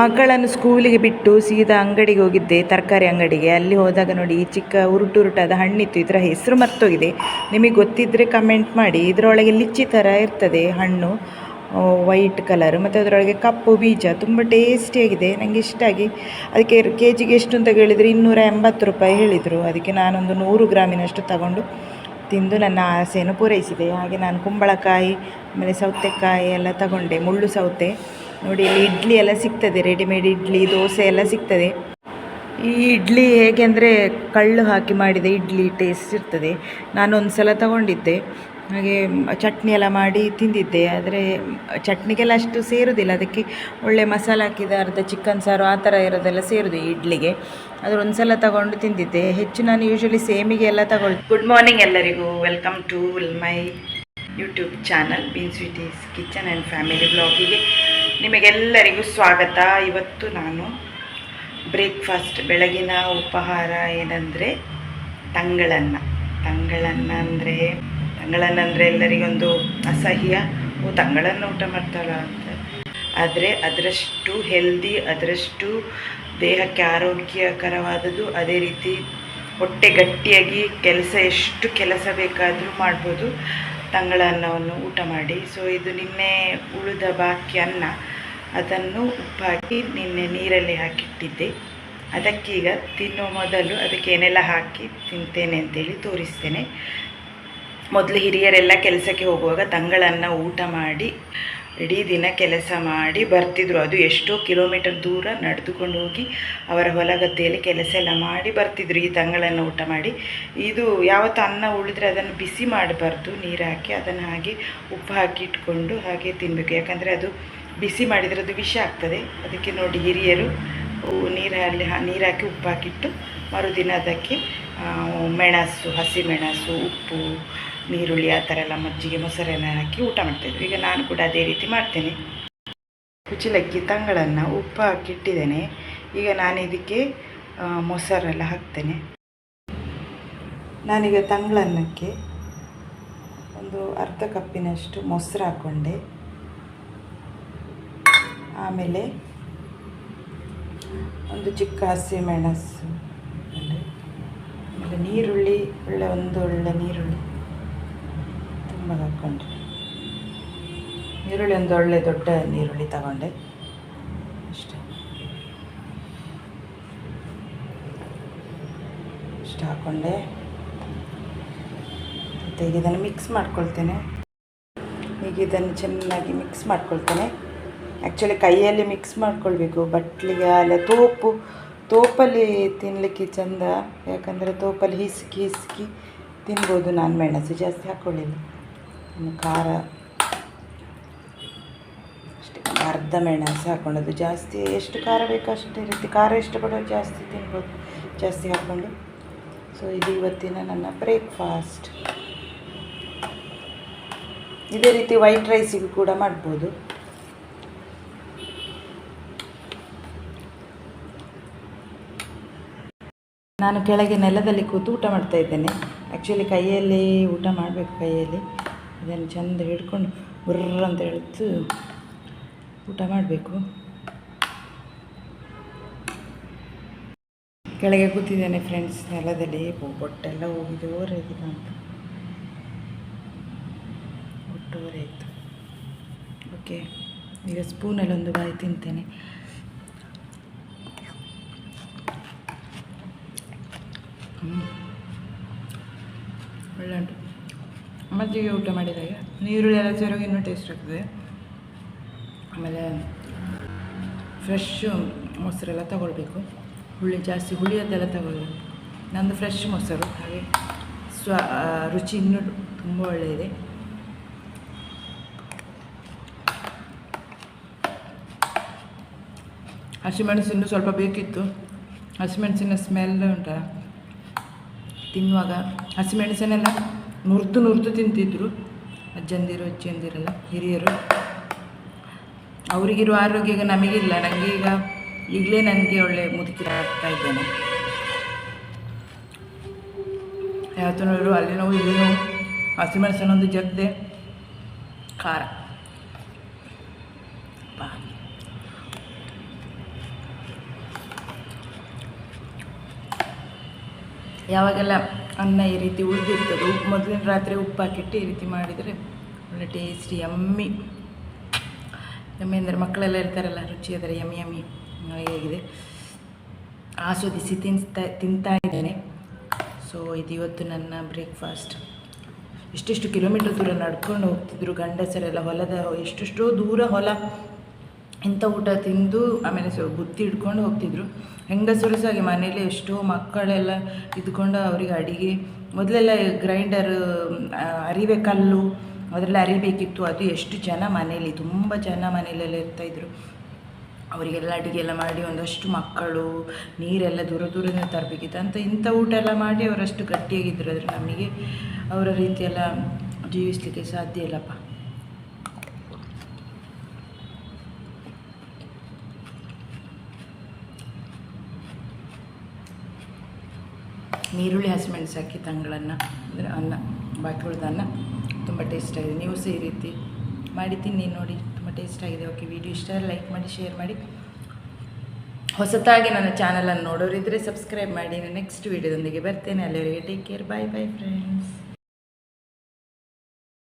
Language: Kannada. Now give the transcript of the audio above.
ಮಕ್ಕಳನ್ನು ಸ್ಕೂಲಿಗೆ ಬಿಟ್ಟು ಸೀದಾ ಅಂಗಡಿಗೆ ಹೋಗಿದ್ದೆ, ತರಕಾರಿ ಅಂಗಡಿಗೆ. ಅಲ್ಲಿ ಹೋದಾಗ ನೋಡಿ ಈ ಚಿಕ್ಕ ಉರುಟು ಉರುಟಾದ ಹಣ್ಣಿತ್ತು. ಇದರ ಹೆಸರು ಮರ್ತೋಗಿದೆ. ನಿಮಗೆ ಗೊತ್ತಿದ್ದರೆ ಕಮೆಂಟ್ ಮಾಡಿ. ಇದರೊಳಗೆ ಲಿಚ್ಚಿ ಥರ ಇರ್ತದೆ ಹಣ್ಣು ವೈಟ್ ಕಲರ್ ಮತ್ತು ಅದರೊಳಗೆ ಕಪ್ಪು ಬೀಜ. ತುಂಬ ಟೇಸ್ಟಿಯಾಗಿದೆ ನನಗೆ ಇಷ್ಟ ಆಗಿ. ಅದಕ್ಕೆ ಕೆ ಜಿಗೆ ಎಷ್ಟು ಅಂತ ಕೇಳಿದರೆ ಇನ್ನೂರ ಎಂಬತ್ತು ರೂಪಾಯಿ ಹೇಳಿದರು. ಅದಕ್ಕೆ ನಾನೊಂದು ನೂರು ಗ್ರಾಮಿನಷ್ಟು ತಗೊಂಡು ತಿಂದು ನನ್ನ ಆಸೆಯನ್ನು ಪೂರೈಸಿದೆ. ಹಾಗೆ ನಾನು ಕುಂಬಳಕಾಯಿ, ಆಮೇಲೆ ಸೌತೆಕಾಯಿ ಎಲ್ಲ ತಗೊಂಡೆ. ಮುಳ್ಳು ಸೌತೆ. ನೋಡಿ, ಇಲ್ಲಿ ಇಡ್ಲಿ ಎಲ್ಲ ಸಿಗ್ತದೆ ರೆಡಿಮೇಡ್ ಇಡ್ಲಿ, ದೋಸೆ ಎಲ್ಲ ಸಿಗ್ತದೆ. ಈ ಇಡ್ಲಿ ಹೇಗೆ ಅಂದರೆ ಕಳ್ಳು ಹಾಕಿ ಮಾಡಿದ ಇಡ್ಲಿ ಟೇಸ್ಟ್ ಇರ್ತದೆ. ನಾನು ಒಂದು ಸಲ ತಗೊಂಡಿದ್ದೆ. ಹಾಗೆ ಚಟ್ನಿ ಎಲ್ಲ ಮಾಡಿ ತಿಂದಿದ್ದೆ, ಆದರೆ ಚಟ್ನಿಗೆಲ್ಲ ಅಷ್ಟು ಸೇರೋದಿಲ್ಲ. ಅದಕ್ಕೆ ಒಳ್ಳೆ ಮಸಾಲೆ ಹಾಕಿದ ಅರ್ಧ ಚಿಕನ್ ಸಾರು ಆ ಥರ ಇರೋದೆಲ್ಲ ಸೇರೋದು ಇಡ್ಲಿಗೆ. ಅದ್ರ ಒಂದು ಸಲ ತಗೊಂಡು ತಿಂದಿದ್ದೆ. ಹೆಚ್ಚು ನಾನು ಯೂಶ್ವಲಿ ಸೇಮಿಗೆ ಎಲ್ಲ ತಗೊಳ್ ಗುಡ್ ಮಾರ್ನಿಂಗ್ ಎಲ್ಲರಿಗೂ. Welcome to my YouTube channel bean sweeties kitchen and family ಬ್ಲಾಗಿಗೆ ನಿಮಗೆಲ್ಲರಿಗೂ ಸ್ವಾಗತ. ಇವತ್ತು ನಾನು ಬ್ರೇಕ್ಫಾಸ್ಟ್, ಬೆಳಗಿನ ಉಪಹಾರ ಏನಂದರೆ ತಂಗಳನ್ನ. ತಂಗಳನ್ನ ಅಂದರೆ ತಂಗಳನ್ನ ಅಂದರೆ ಎಲ್ಲರಿಗೊಂದು ಅಸಹ್ಯ. ಓ, ತಂಗಳನ್ನ ಊಟ ಮಾಡ್ತಾರ ಅಂತ. ಆದರೆ ಅದರಷ್ಟು ಹೆಲ್ದಿ ಅದರಷ್ಟು ದೇಹಕ್ಕೆ ಆರೋಗ್ಯಕರವಾದದ್ದು ಅದೇ ರೀತಿ ಹೊಟ್ಟೆ ಗಟ್ಟಿಯಾಗಿ ಕೆಲಸ, ಎಷ್ಟು ಕೆಲಸ ಬೇಕಾದರೂ ಮಾಡ್ಬೋದು. ತಂಗಳ ಅನ್ನವನ್ನು ಊಟ ಮಾಡಿ. ಸೊ ಇದು ನಿನ್ನೆ ಉಳಿದ ಬಾಕಿ ಅನ್ನ. ಅದನ್ನು ಉಪ್ಪಾಕಿ ನಿನ್ನೆ ನೀರಲ್ಲಿ ಹಾಕಿಟ್ಟಿದ್ದೆ. ಅದಕ್ಕೀಗ ತಿನ್ನೋ ಮೊದಲು ಅದಕ್ಕೆ ಏನೆಲ್ಲ ಹಾಕಿ ತಿಂತೇನೆ ಅಂತೇಳಿ ತೋರಿಸ್ತೇನೆ. ಮೊದಲು ಹಿರಿಯರೆಲ್ಲ ಕೆಲಸಕ್ಕೆ ಹೋಗುವಾಗ ತಂಗಳನ್ನ ಊಟ ಮಾಡಿ, ಇಡೀ ದಿನ ಕೆಲಸ ಮಾಡಿ ಬರ್ತಿದ್ರು. ಅದು ಎಷ್ಟೋ ಕಿಲೋಮೀಟರ್ ದೂರ ನಡೆದುಕೊಂಡು ಹೋಗಿ ಅವರ ಹೊಲ ಗದ್ದೆಯಲ್ಲಿ ಕೆಲಸ ಎಲ್ಲ ಮಾಡಿ ಬರ್ತಿದ್ರು ಈ ತಂಗಳನ್ನು ಊಟ ಮಾಡಿ. ಇದು ಯಾವತ್ತು ಅನ್ನ ಉಳಿದ್ರೆ ಅದನ್ನು ಬಿಸಿ ಮಾಡಬಾರ್ದು ನೀರು ಹಾಕಿ ಅದನ್ನು ಹಾಗೆ ಉಪ್ಪು ಹಾಕಿ ಇಟ್ಕೊಂಡು ಹಾಗೆ ತಿನ್ನಬೇಕು ಯಾಕಂದರೆ ಅದು ಬಿಸಿ ಮಾಡಿದರೆ ಅದು ವಿಷ ಆಗ್ತದೆ. ಅದಕ್ಕೆ ನೋಡಿ ಹಿರಿಯರು ನೀರಲ್ಲಿ ನೀರು ಹಾಕಿ ಉಪ್ಪು ಹಾಕಿಟ್ಟು ಮರುದಿನ ಅದಕ್ಕೆ ಮೆಣಸು, ಹಸಿ ಮೆಣಸು, ಉಪ್ಪು ನೀರುಳ್ಳಿ ಆ ಥರ ಎಲ್ಲ ಮಜ್ಜಿಗೆ ಮೊಸರೆಲ್ಲ ಹಾಕಿ ಊಟ ಮಾಡ್ತಾಯಿದ್ರು ಈಗ ನಾನು ಕೂಡ ಅದೇ ರೀತಿ ಮಾಡ್ತೇನೆ. ಕುಚಿಲಕ್ಕಿ, ತಂಗಳನ್ನು ಉಪ್ಪು ಹಾಕಿಟ್ಟಿದ್ದೇನೆ ಈಗ ನಾನು ಇದಕ್ಕೆ ಮೊಸರೆಲ್ಲ ಹಾಕ್ತೇನೆ. ನಾನೀಗ ತಂಗಳನ್ನಕ್ಕೆ ಒಂದು ಅರ್ಧ ಕಪ್ಪಿನಷ್ಟು ಮೊಸರು ಹಾಕ್ಕೊಂಡೆ ಆಮೇಲೆ ಒಂದು ಚಿಕ್ಕ ಹಸಿ ಮೆಣಸು. ಆಮೇಲೆ ನೀರುಳ್ಳಿ, ಒಳ್ಳೆ ಒಂದು ಒಳ್ಳೆ ನೀರುಳ್ಳಿ. ತುಂಬ ಹಾಕ್ಕೊಂಡೆ. ಈರುಳ್ಳಿ ಒಂದು ಒಳ್ಳೆ ದೊಡ್ಡ ನೀರುಳ್ಳಿ ತಗೊಂಡೆ. ಅಷ್ಟೇ. ಇಷ್ಟು ಹಾಕ್ಕೊಂಡೆ. ಮತ್ತು ಈಗ ಇದನ್ನು ಮಿಕ್ಸ್ ಮಾಡ್ಕೊಳ್ತೇನೆ. ಈಗ ಇದನ್ನು ಚೆನ್ನಾಗಿ ಮಿಕ್ಸ್ ಮಾಡ್ಕೊಳ್ತೇನೆ. ಆ್ಯಕ್ಚುಲಿ ಕೈಯಲ್ಲಿ ಮಿಕ್ಸ್ ಮಾಡ್ಕೊಳ್ಬೇಕು. ಬಟ್ಲಿಗೆ ಅಲ್ಲ, ತೋಪು, ತೋಪಲ್ಲಿ ತಿನ್ನಲಿಕ್ಕೆ ಚಂದ. ಯಾಕಂದರೆ ತೋಪಲ್ಲಿ ಹಿಸ್ಕಿ ಹಿಸ್ಕಿ ತಿನ್ಬೋದು ನಾನು ಮೆಣಸು. ಜಾಸ್ತಿ ಹಾಕ್ಕೊಳ್ಳಿಲ್ಲ ಇನ್ನು ಖಾರ. ಅಷ್ಟೇ, ಅರ್ಧ ಮೆಣಸು ಹಾಕ್ಕೊಂಡದ್ದು ಜಾಸ್ತಿ ಎಷ್ಟು ಖಾರ ಬೇಕೋ ಅಷ್ಟೇ ರೀತಿ ಖಾರ ಇಷ್ಟಪಡೋರು ಜಾಸ್ತಿ ತಿನ್ಬೋದು. ಜಾಸ್ತಿ ಹಾಕ್ಕೊಂಡು. ಸೊ ಇದು ಇವತ್ತಿನ ನನ್ನ ಬ್ರೇಕ್ಫಾಸ್ಟ್ ಇದೇ ರೀತಿ ವೈಟ್ ರೈಸಿಗೂ ಕೂಡ ಮಾಡ್ಬೋದು. ನಾನು ಕೆಳಗೆ ನೆಲದಲ್ಲಿ ಕೂತು ಊಟ ಮಾಡ್ತಾ ಇದ್ದೇನೆ. ಆ್ಯಕ್ಚುಲಿ ಕೈಯಲ್ಲಿ ಊಟ ಮಾಡಬೇಕು ಕೈಯಲ್ಲಿ. ಇದನ್ನು ಚೆಂದ ಹಿಡ್ಕೊಂಡು ಬುರ್ರ ಅಂತ ಹೇಳ್ತು ಊಟ ಮಾಡಬೇಕು. ಕೆಳಗೆ ಕೂತಿದ್ದೇನೆ ಫ್ರೆಂಡ್ಸ್ ನೆಲದಲ್ಲಿ ಬೊಟ್ಟೆಲ್ಲ ಹೋಗಿ ಜೋರಾಗಿದೆ ಅಂತ. ಒಟ್ಟುವರೆ ಆಯಿತು ಓಕೆ ಈಗ ಸ್ಪೂನಲ್ಲಿ ಒಂದು ಬಾಯಿ ತಿಂತೇನೆ. ಒಳ್ಳೆ ಉಂಟು ಮಜ್ಜಿಗೆ ಊಟ ಮಾಡಿದಾಗ ನೀರುಳ್ಳಿ ಎಲ್ಲ ಸೇರೋಗಿ ಇನ್ನೂ ಟೇಸ್ಟ್ ಆಗ್ತದೆ. ಆಮೇಲೆ ಫ್ರೆಶ್ಶು ಮೊಸರೆಲ್ಲ ತಗೊಳ್ಬೇಕು. ಹುಳಿ ಜಾಸ್ತಿ ಹುಳಿಯದ್ದೆಲ್ಲ ತಗೊಳ್ಬೇಕು. ನಂದು ಫ್ರೆಶ್ ಮೊಸರು, ಹಾಗೆ ಸ್ವ ರುಚಿ ಇನ್ನೂ ತುಂಬ ಒಳ್ಳೆಯದೆ ಹಸಿಮೆಣಸಿನ ಸ್ವಲ್ಪ ಬೇಕಿತ್ತು. ಹಸಿಮೆಣಸಿನ ಸ್ಮೆಲ್ ಉಂಟಾ ತಿನ್ನುವಾಗ ಹಸಿಮೆಣಸನ್ನೆಲ್ಲ ನುರ್ತು ನುರ್ತು ತಿಂತಿದ್ರು. ಅಜ್ಜಂದಿರು, ಅಜ್ಜಿಯಂದಿರೆಲ್ಲ, ಹಿರಿಯರು. ಅವರಿಗಿರುವ ಆರೋಗ್ಯ ಈಗ ನಮಗಿಲ್ಲ. ನನಗೆ ಈಗ ಈಗಲೇ ನನಗೆ ಒಳ್ಳೆ ಮುದುಕಿರ ಆಗ್ತಾ ಇದ್ದೇನೆ. ಯಾವತ್ತೂ ಅಲ್ಲಿ ನೋವು, ಇಲ್ಲಿ ನೋವು. ಹಸಿಮೆಣಸನ್ನೊಂದು ಜಗ್ದೆ ಖಾರ. ಯಾವಾಗೆಲ್ಲ ಅನ್ನ ಈ ರೀತಿ ಉಳಿದಿರ್ತದೆ ಉಪ್ಪು ಮೊದಲಿನ ರಾತ್ರಿ ಉಪ್ಪು ಹಾಕಿಟ್ಟು ಈ ರೀತಿ ಮಾಡಿದರೆ ಒಳ್ಳೆ ಟೇಸ್ಟಿ ಯಮ್ಮಿ ಯಮ್ಮಿ ಅಂದರೆ ಮಕ್ಕಳೆಲ್ಲ ಇರ್ತಾರಲ್ಲ, ರುಚಿ ಅದರ ಯಮ್ಮಿ ಯಮ್ಮಿ ಹೇಗಿದೆ. ಆಸ್ವಾದಿಸಿ ತಿನ್ಸ್ತಾ, ತಿಂತಾ ಇದ್ದೇನೆ. ಸೊ ಇದು ಇವತ್ತು ನನ್ನ ಬ್ರೇಕ್ಫಾಸ್ಟ್ ಎಷ್ಟೆಷ್ಟು ಕಿಲೋಮೀಟರ್ ದೂರ ನಡ್ಕೊಂಡು ಹೋಗ್ತಿದ್ರು ಗಂಡಸರೆಲ್ಲ, ಹೊಲದ ಎಷ್ಟೆಷ್ಟೋ ದೂರ ಹೊಲ. ಇಂಥ ಊಟ ತಿಂದು ಆಮೇಲೆ ಸೊ ಬುತ್ತಿ ಹಿಡ್ಕೊಂಡು ಹೋಗ್ತಿದ್ರು. ಹೆಂಗಸರು ಸಹ ಹಾಗೆ ಮನೇಲಿ ಎಷ್ಟೋ ಮಕ್ಕಳೆಲ್ಲ ಇದ್ಕೊಂಡು ಅವರಿಗೆ ಅಡಿಗೆ, ಮೊದಲೆಲ್ಲ ಗ್ರೈಂಡರ್ ಅರಿವೆ ಕಲ್ಲು ಅದರಲ್ಲಿ ಅರಿಬೇಕಿತ್ತು. ಅದು ಎಷ್ಟು ಜನ ಮನೇಲಿ, ತುಂಬ ಜನ ಮನೆಯಲ್ಲೆಲ್ಲ ಇರ್ತಾಯಿದ್ರು. ಅವರಿಗೆಲ್ಲ ಅಡುಗೆ ಎಲ್ಲ ಮಾಡಿ ಒಂದಷ್ಟು ಮಕ್ಕಳು, ನೀರೆಲ್ಲ ದೂರ ದೂರದಿಂದ ತರಬೇಕಿತ್ತು. ಅಂತ ಇಂಥ ಊಟ ಎಲ್ಲ ಮಾಡಿ ಅವರಷ್ಟು ಗಟ್ಟಿಯಾಗಿದ್ದರು ಆದರೆ ನಮಗೆ ಅವರ ರೀತಿಯೆಲ್ಲ ಜೀವಿಸಲಿಕ್ಕೆ ಸಾಧ್ಯ ಇಲ್ಲಪ್ಪ. ನೀರುಳ್ಳಿ ಹಸಿಮೆಣಸು ಹಾಕಿ ತಂಗಳನ್ನ, ಅಂದರೆ ಅನ್ನ ಬಾಕಿ ಉಳಿದ ಅನ್ನ ತುಂಬ ಟೇಸ್ಟಾಗಿದೆ ನೀವು ಸಹ ಈ ರೀತಿ ಮಾಡಿ ತಿನ್ನಿ ನೋಡಿ, ತುಂಬ ಟೇಸ್ಟಾಗಿದೆ ಓಕೆ ವಿಡಿಯೋ ಇಷ್ಟ ಲೈಕ್ ಮಾಡಿ ಶೇರ್ ಮಾಡಿ. ಹೊಸತಾಗಿ ನನ್ನ ಚಾನಲನ್ನು ನೋಡೋರಿದ್ದರೆ ಸಬ್ಸ್ಕ್ರೈಬ್ ಮಾಡಿ. ನಾನು ನೆಕ್ಸ್ಟ್ ವೀಡಿಯೋದೊಂದಿಗೆ ಬರ್ತೇನೆ. ಅಲ್ಲಿವರೆಗೆ take care bye bye friends